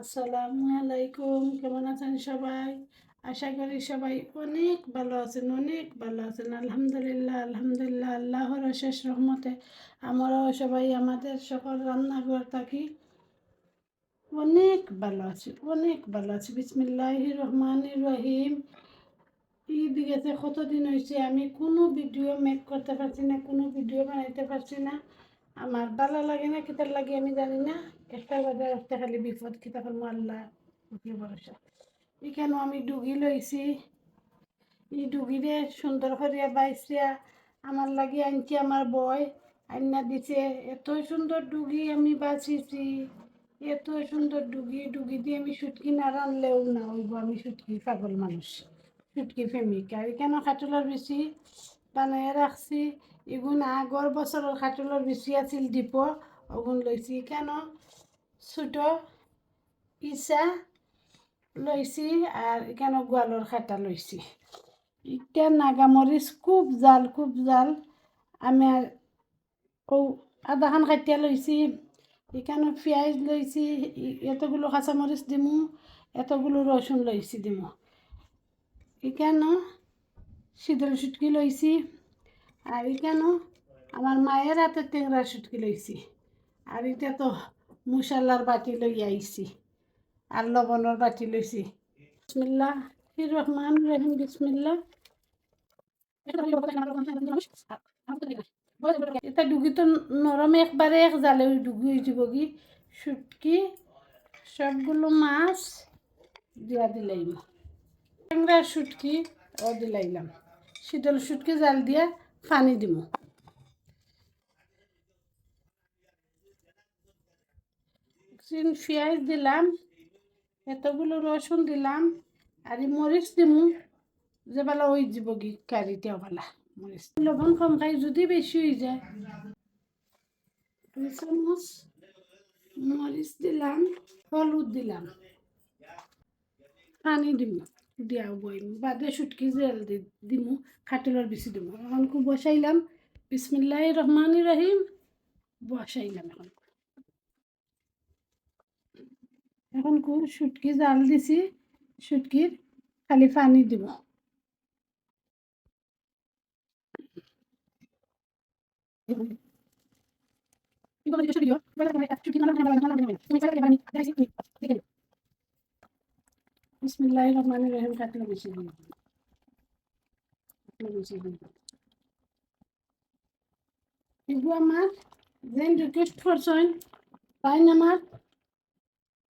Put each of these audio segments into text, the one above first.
আসসালামু আলাইকুম, কেমন আছেন সবাই? আশা করি সবাই অনেক ভালো আছেন, অনেক ভালো আছেন। আলহামদুলিল্লাহ আলহামদুলিল্লাহ, আল্লাহর অশেষ রহমতে আমরাও সবাই আমাদের সকল রান্নাঘর থাকি। অনেক ভালো আছি, অনেক ভালো আছি। বিসমিল্লাহ রহমান রহিম। ঈদ গেছে, কতদিন হয়েছে আমি কোনো ভিডিও মেক করতে পারছি না, কোনো ভিডিও বানাইতে পারছি না। আমার ভালো লাগে না, কিতার লাগে আমি জানি না। একটা বাজার একটা খালি বিপদ কিতা করব আল্লাহ বুকে ভরসা। এখানেও আমি ডুগি লইছি। এই ডুগিরে সুন্দর করিয়া বাইছিয়া আমার লাগি আনছি আমার বয় আইনা দিছে। এত সুন্দর ডুগি আমি বাঁচিছি। এত সুন্দর ডুগি ডুগি দিয়ে আমি সুটকি না রানলেও না হইব। আমি সুটকি পাগল মানুষ, সুটকি প্রেমিক। আর কেন খাটলার বেশি? বানাইয়া রাখছি। এগুন আগর বছরের খাটলার বেশি আছিল ডিপ ওগুন লইছি কেন? ছোট ইসা লইছি আর কেন? গোয়ালর খাটা লইছি ইটা নাগামরিচ খুব জাল খুব জাল। আমি ও আধাখান কাটিয়া লইছি এখানে পেঁয়াজ লইছি এতগুলো কাঁচামরিচ দিমু, এতগুলো রসুন লইছি দিমু। এখানে শীতল সুটকি লইছি আর কেন? আমার মায়ের হাতে টেংরা সুটকি লইছি। আর এটা তো মশালার বাটি লই আইছি। আর লবণের বাটি লইছি। বিসমিল্লাহ। রহমান রহিম, বিসমিল্লাহ। এটা ডুগি তো নরম একবারে এক জালে ডুগি হয়ে যাব কি? শুটকি, সবগুলো মাছ দিয়া দিলাইম। ট্যাংরা শুটকি ও দিলাইলাম। শীতল শুটকি জাল দিয়া পানি দিব। পেঁয়াজ দিলাম, এতগুলো রসুন দিলাম, আর মরিচ দিমু, যে বেলা ওই যাব কি কারিতেও বেলা। মরিচ লবণ কম খাই, যদি বেশি হয়ে যায়। দুই চামচ মরিচ দিলাম, হলুদ দিলাম। পানি দিম দিয়াও বইম, বাদে সুটকি জেল দি, দিমু খাটিলর বেশি দিমু। এখন বসাইলাম বিসমিল্লাহ রহমান রহিম বসাইলাম এখন এখন খুব সুটকি জাল দিছি সুটকির খালি পানি দিব। বিসমিল্লাহ রহমান রহিম কাটলে বেশি দিন বেশি দিন এগুলো আমার যেন রিকোয়েস্ট করছেন তাই আমার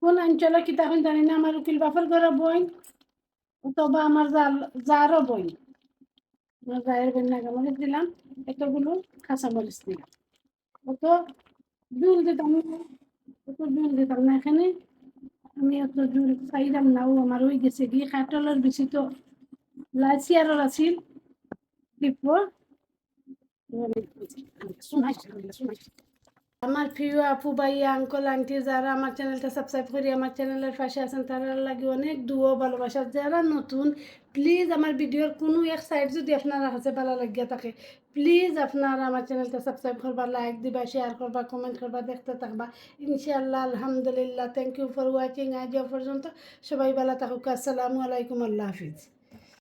কোন অঞ্চলে কি জানি না আমার উকিল বাফর ঘরের বই অথবা আমার জাল বই আমার জায়ের বই নাগামরিচ দিলাম এতগুলো কাঁচামরিচ দিলাম অত জুল দিতাম না অত জুল দিতাম না এখানে আমি অত জুল চাইলাম না ও আমার ওই গেছে। গিয়ে খাটলের বেশি তো লাইছি আর আছিল দিব আমার প্রিয় আপু, ভাইয়া আঙ্কল আন্টি যারা আমার চ্যানেলটা সাবস্ক্রাইব করি আমার চ্যানেলের পাশে আছেন, তারা লাগে অনেক দুয়ো ভালোবাসা। যারা নতুন প্লিজ আমার ভিডিওর কোনো এক সাইড যদি আপনারা কাছে ভালো লাগিয়া থাকে প্লিজ আপনারা আমার চ্যানেলটা সাবস্ক্রাইব করবা লাইক দিবা শেয়ার করবা কমেন্ট করবা, দেখতে থাকবা। ইনশাআল্লাহ, আলহামদুলিল্লাহ। থ্যাংক ইউ ফর ওয়াচিং আজ পর্যন্ত। সবাই ভালো থাকুক। আসসালামু আলাইকুম। আল্লাহ হাফিজ।